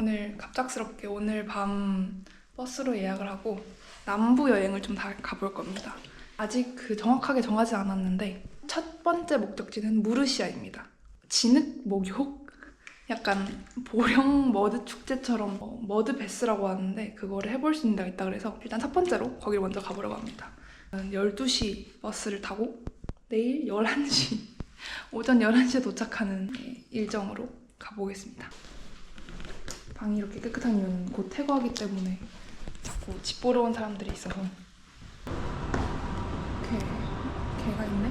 오늘 갑작스럽게 오늘 밤 버스로 예약을 하고 남부 여행을 좀 다 가볼 겁니다. 아직 그 정확하게 정하지 않았는데 첫 번째 목적지는 무르시아입니다. 진흙 목욕? 약간 보령 머드 축제처럼 어, 머드 베스라고 하는데 그거를 해볼 수 있는 데가 있다 그래서 일단 첫 번째로 거기를 먼저 가보려고 합니다. 12시 버스를 타고 내일 11시 오전 11시에 도착하는 예, 일정으로 가보겠습니다. 방이 이렇게 깨끗한 이유는 곧 퇴거하기 때문에 자꾸 집 보러 온 사람들이 있어서 개, 개가 있네?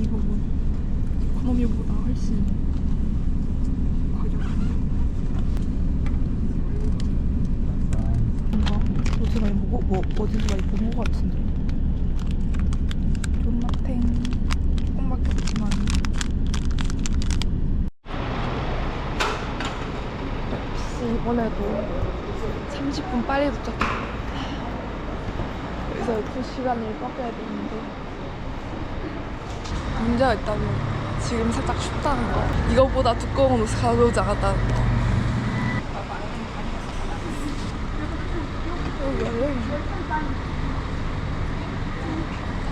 이거 뭐 이코노미보다 훨씬 가격이 뭔가 어디서 많이 보고 뭐 어디서 많이 본 것 같은데 존맛탱 조금밖에 없지만 역시 이번에도 30분 빨리 도착했어요 그래서 2시간을 꺾여야 되는데. 문제가 있다면 지금 살짝 춥다는 거. 이거보다 두꺼운 옷을 가져오지 않았다는 거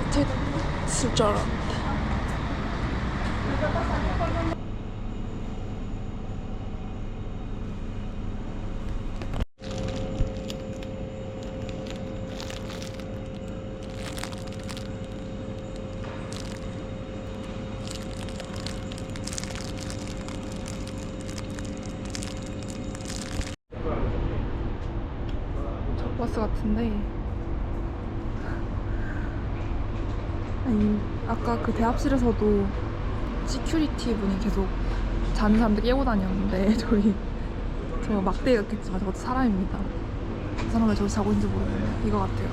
호텔 있을 줄 알았는데 버스 같은데. 아니 아까 그 대합실에서도 시큐리티 분이 계속 자는 사람들 깨고 다녔는데 저희 저 막대였겠지만 저것도 사람입니다. 그 사람 왜 저기 자고 있는지 모르겠네. 이거 같아요.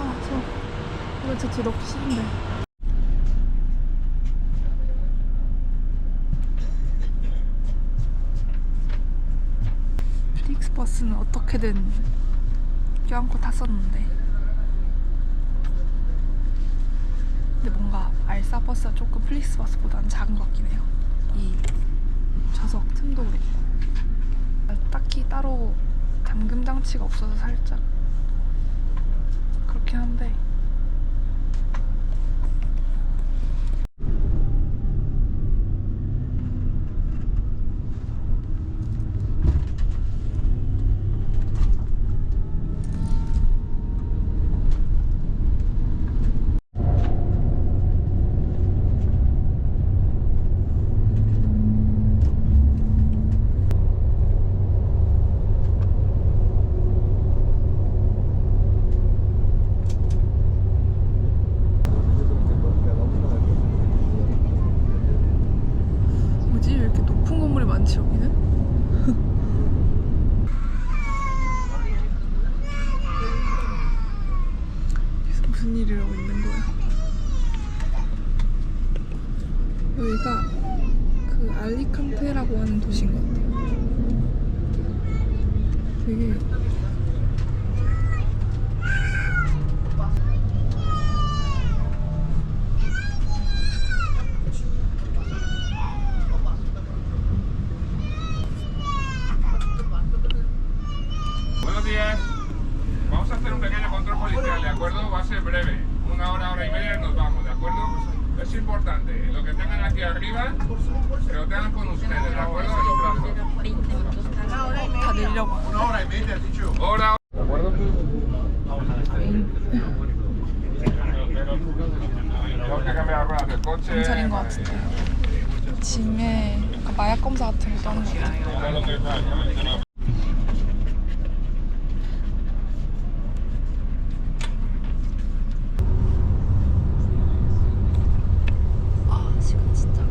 아저 이거 제 뒤에 넣기 싫은데 플릭스 버스는 어떻게든 껴안고 탔었는데. 근데 뭔가 알싸 버스가 조금 플릭스 버스보다는 작은 것 같긴 해요. 이 좌석 틈도 그렇고. 아, 딱히 따로 잠금 장치가 없어서 살짝 그렇긴 한데 뭐지 왜 이렇게 많지 여기는? 여기서 무슨 일을 하고 있는 거야? 여기가 그 알리칸테라고 하는 도시인 것 같아요. 되게 Buenos días. Vamos a hacer un pequeño control policial, ¿de acuerdo? Va a ser breve. Una hora, hora y media y nos vamos, ¿de acuerdo? Es importante, lo que tengan aquí arriba, que lo tengan con ustedes, ¿de acuerdo? En los brazos. 다 내리려고 하고 Una hora y media, dicho. Hora. ¿De acuerdo? 경찰인 것 같은데 짐에 마약 검사 같은 것도 하는 것 같아요. 아 시간 진짜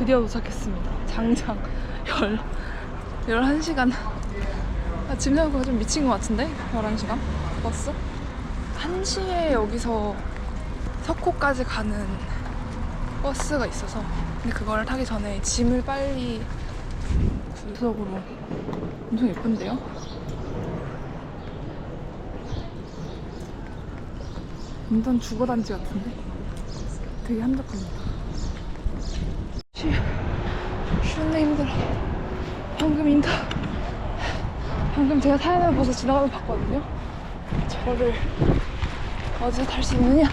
드디어 도착했습니다. 장장 열 11시간. 아, 짐 생각보다 좀 미친 것 같은데? 11시간? 버스? 1시에 여기서 석호까지 가는 버스가 있어서 근데 그거를 타기 전에 짐을 빨리 구석으로 엄청 예쁜데요? 완전 주거단지 같은데? 되게 한적합니다. 쉬, 쉬는데 힘들어. 방금 인터, 방금 제가 타야하는 버스 지나가면 봤거든요. 저를 어디서 탈 수 있느냐?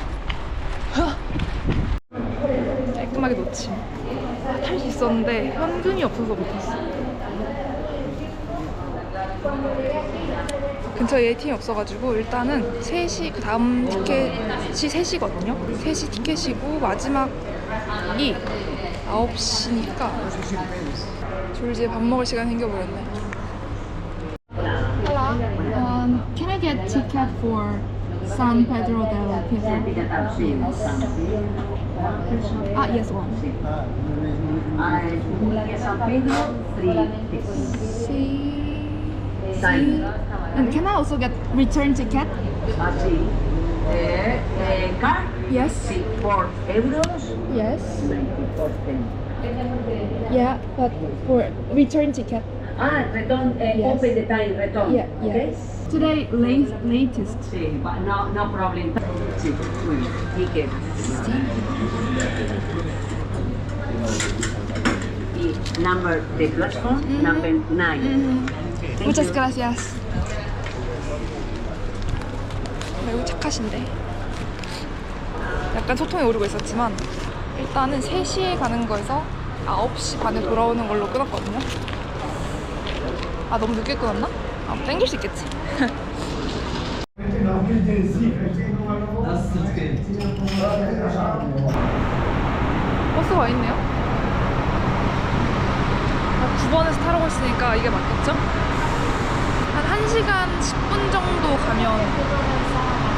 깔끔하게 놓침. 탈 수 있었는데 현금이 없어서 못 탔어. 근처에 ATM이 없어가지고 일단은 3시 그 다음 티켓이 3시거든요 3시 티켓이고 마지막이 9시니까 졸지에 밥 먹을 시간 생겨버렸네 Um, can I get ticket for San Pedro del Pietra? Ah, yes, one. See. Sign. And can I also get return ticket? Eh, eh, car, Yes. sí, four euros, Yes. ninety-four cents. Yeah, but for return ticket. Ah, return, eh, Yes. open the time, return. Yeah, okay? yes. Today, late, latest. Sí, but no, no problem. Sí, muy bien. Ticket. Y number, the platform, number nine. Thank Muchas you. gracias. 매우 착하신데 약간 소통이 오르고 있었지만 일단은 3시에 가는 거에서 9시 반에 돌아오는 걸로 끊었거든요 아 너무 늦게 끊었나? 아 땡길 수 있겠지 버스가 와 있네요 아, 9번에서 타라고 했으니까 이게 맞겠죠? 한 1시간 10분 정도 가면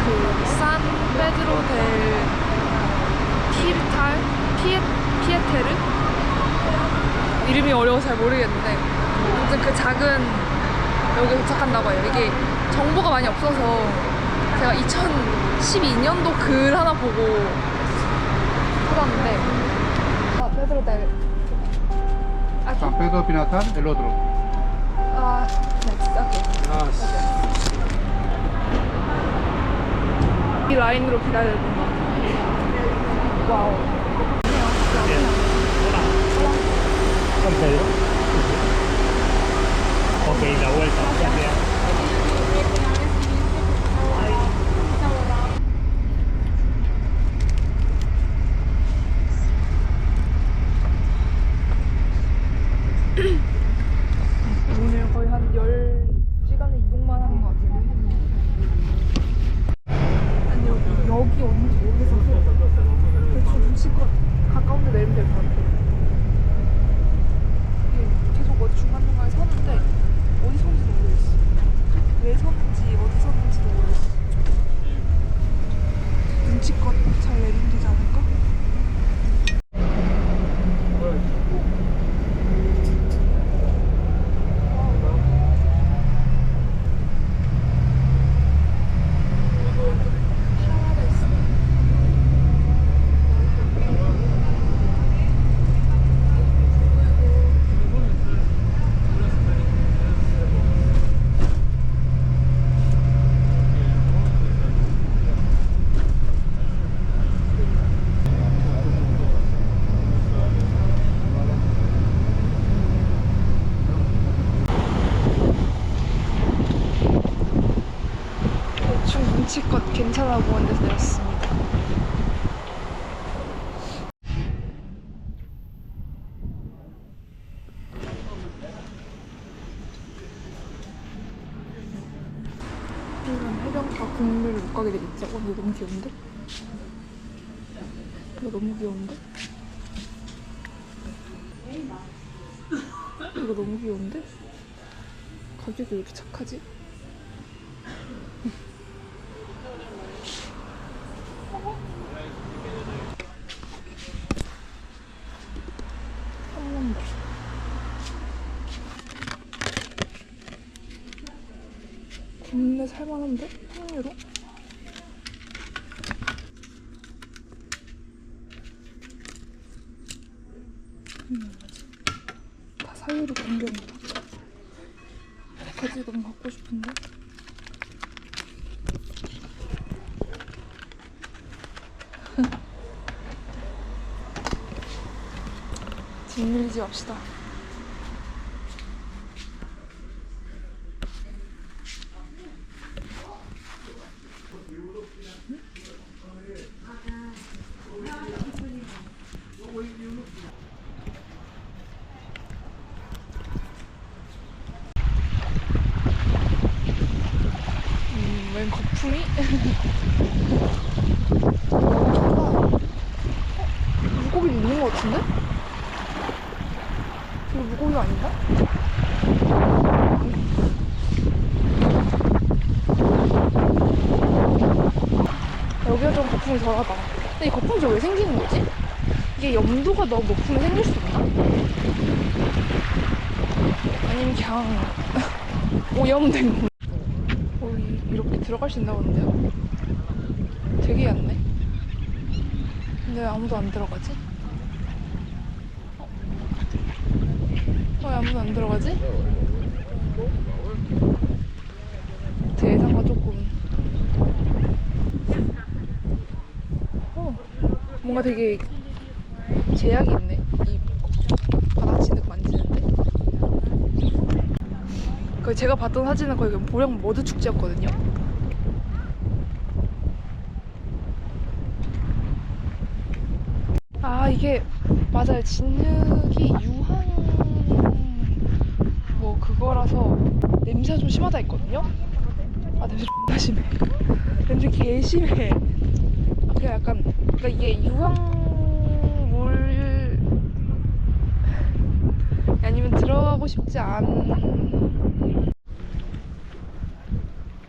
그 산 페드로 델 티르탈? 피에 피에테르? 이름이 어려워서 잘 모르겠는데. 아무튼 그 작은 여기 도착한다고 해요. 이게 정보가 많이 없어서 제가 2012년도 글 하나 보고 찾았는데. 아 페드로 델 San Pedro Pinatar, el otro. 아 넥스트 오케이. 이. 라인으로 기다려야 된것 같아요. 와우. San Pedro. Ok, la vuelta. 귀여운데? 이거 너무 귀여운데? 이거 너무 귀여운데? 가격이 왜 이렇게 착하지? 겁나 살만한데? 향유로? 밀리지 맙시다. 음, 웬 거품이? 어? 물고기 있는 것 같은데? 저거 물고기가 아닌가? 여기가 좀 거품 이 덜하다. 근데 이 거품이 왜 생기는 거지? 이게 염도가 너무 높으면 생길 수 있나? 아니면 그냥 오염된 거. 어, 이- 이렇게 들어갈 수 있나 본데요? 되게 얕네. 근데 왜 아무도 안 들어가지? 어? 왜 아무도 안 들어가지? 대사가 조금. 어, 뭔가 되게 제약이 있네. 이 바닥 진흙 만지는데. 그 제가 봤던 사진은 거의 그 보령 머드 축제였거든요. 아 이게 맞아요 진흙이 유황 뭐 그거라서 냄새가 좀 심하다 했거든요. 아 냄새 존나 심해. 냄새 개 심해. 아 그냥 약간 그러니까 이게 유황물 아니면 들어가고 싶지 않.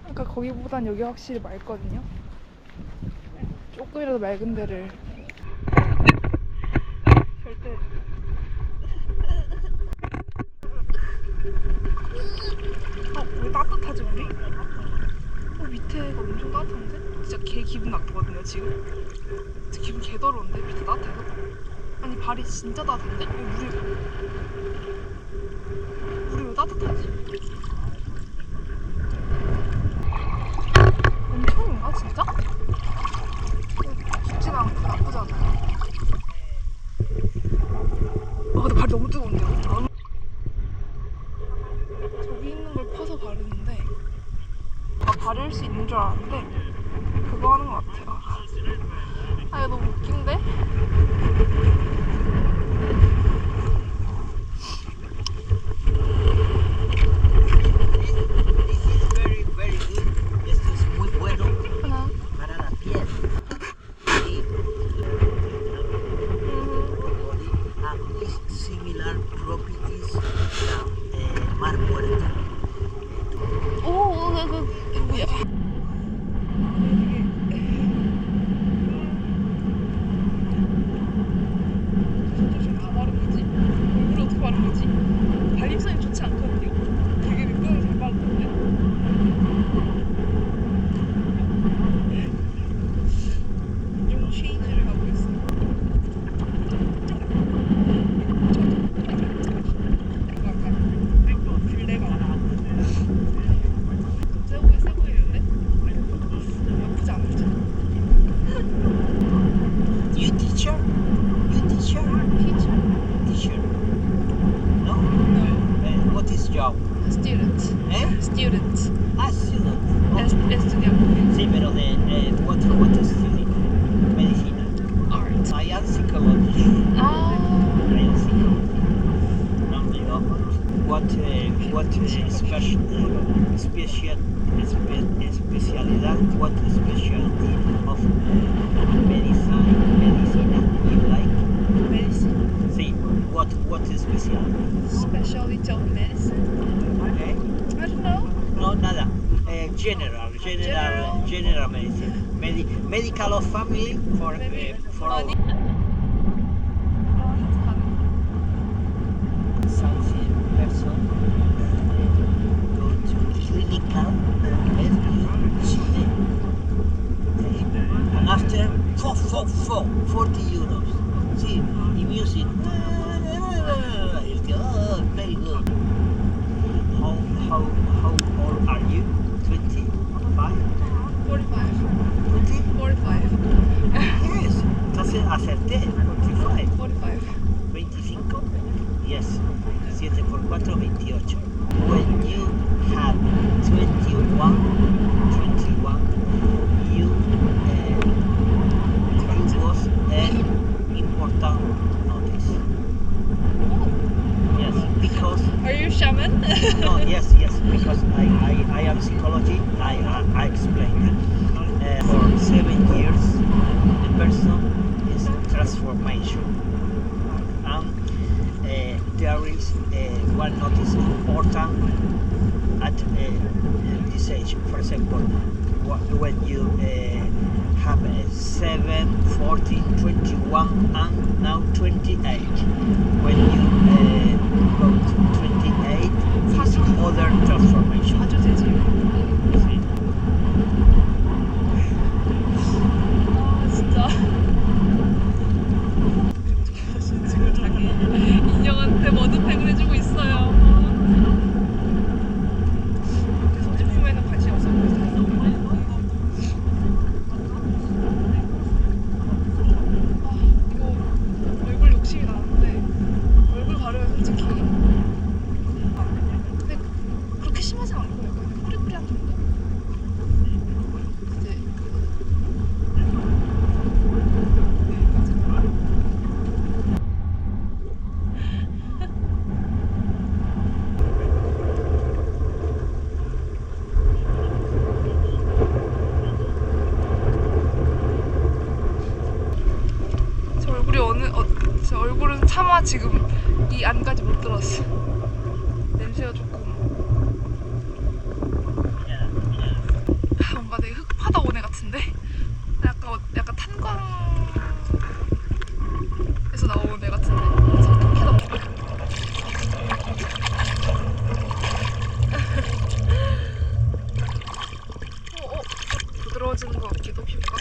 아까 거기보단 여기 확실히 맑거든요. 조금이라도 맑은 데를 절대. 아, 왜 따뜻하지 우리? 어, 밑에가 엄청 따뜻한데? 진짜 개 기분 나쁘거든요 지금. 진짜 기분 개 더러운데 밑에 따뜻해서. 아니 발이 진짜 따뜻한데? 왜 물이 물이 Student. Eh? Student. Ah, student. Oh, estudiante. sí, pero de eh, what, what is studying? Medicina. Art. I am psychology. 아. I am psychology. No, what, eh, what eh, special, eh, special, spe, specialidad, what specialty of eh, medicine, medicina you like? Medicine. Sí, what, what specialty? Specialty of medicine. Eh? I don't know. No, nada. Eh, general, general, general medicine. Medi medical of family for, eh, for all. Something person eh, go to clinical 28. When you have 21, 21, you uh, you was an important notice. Yes, because Are you shaman? no, yes, yes, because I, I, I am psychology. I, I, I explain. Uh, for seven years, the person is transformation, and uh, there is uh, one notice important at uh, this age. For example, when you uh, have a 7, 14, 21, and now 28. When you uh, go to 28, it's other transformation. 얼굴은 차마 지금 이 안까지 못 들었어. 냄새가 조금 아, 뭔가 되게 흙파다 오네 같은데 약간 어- 약간 탄광에서 나온 애 같은데 석탄캐다 어, 어, 부드러워지는 것 같기도 피부가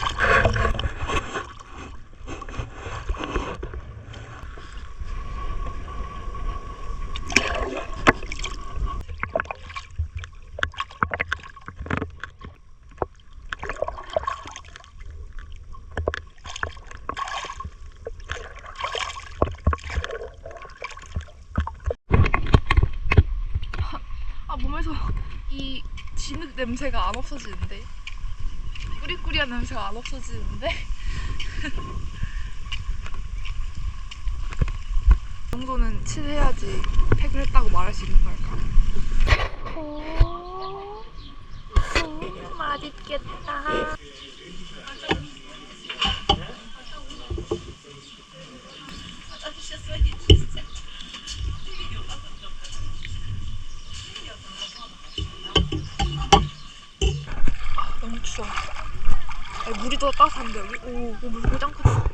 아 몸에서 이 진흙 냄새가 안 없어지는데 꾸리꾸리한 냄새가 안 없어지는데 이 정도는 칠해야지 팩을 했다고 말할 수 있는 걸까? 오, 오 맛있겠다. 아, 추워. 아니, 물이 더 따뜻한데 여기? 오, 오 물고 짱 크다.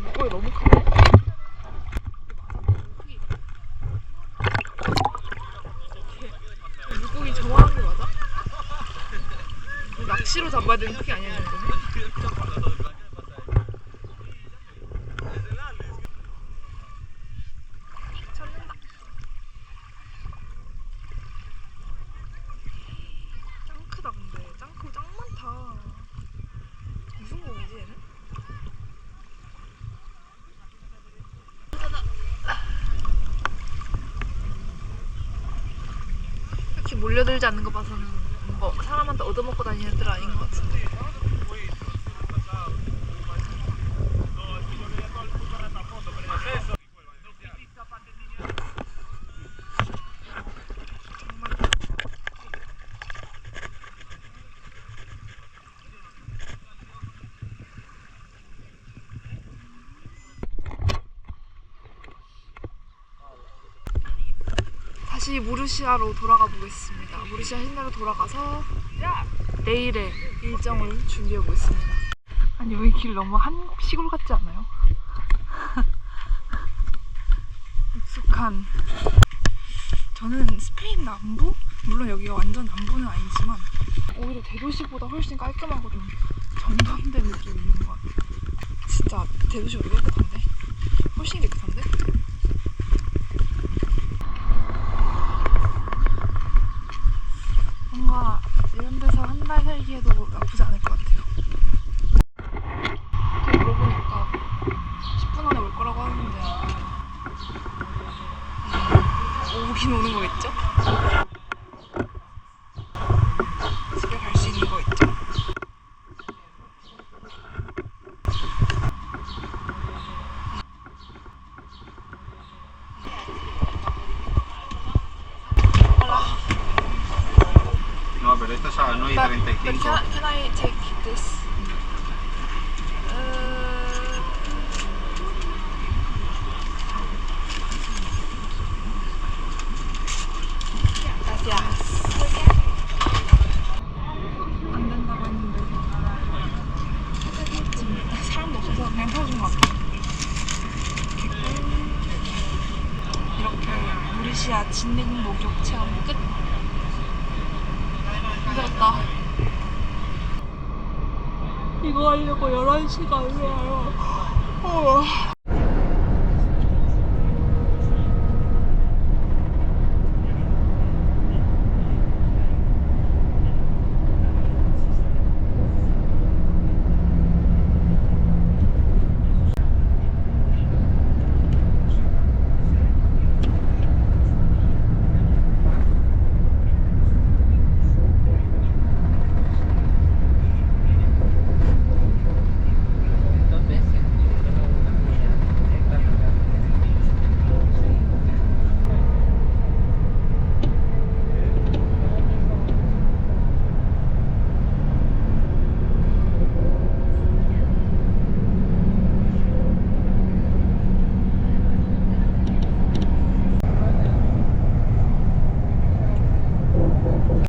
물고기 너무 크네. 물고기 저만한 게 맞아? 이거 낚시로 잡아야 되는 크기 이 정도면? 잡는다. 짱 크다 근데 짱 크고 짱 많다. 무슨 얘는? 이렇게 몰려들지 않는 거 봐서는 얻어먹고 다니는 애들 아닌 것 같은데. 다시 무르시아로 돌아가 보겠습니다. 무르시아 시내로 돌아가서 내일의 일정을 준비해 보겠습니다. 아니 여기 길 너무 한국 시골 같지 않아요? 익숙한 저는 스페인 남부? 물론 여기가 완전 남부는 아니지만 오히려 대도시보다 훨씬 깔끔하고 좀 정돈된 느낌이 있는 것 같아요 진짜 대도시보다 깨끗한데? 훨씬 깨끗한데? 뭔가 이런 데서 한 달 살기에도 나쁘지 않을 것 같아요 이렇게 물어보니까 10분 안에 올 거라고 하는데 음, 오긴 오는 거겠죠? 집에 갈 수 있는 거겠죠? No, pero esto es a las 9 y But, 35. but can, can I take this? Uh, gracias. 안 된다고 했는데 지금 사람도 없어서 그냥 태워준 것 같아요. 이렇게 무리시아 진ling 목욕 체험 끝. 힘들었다. 이거 하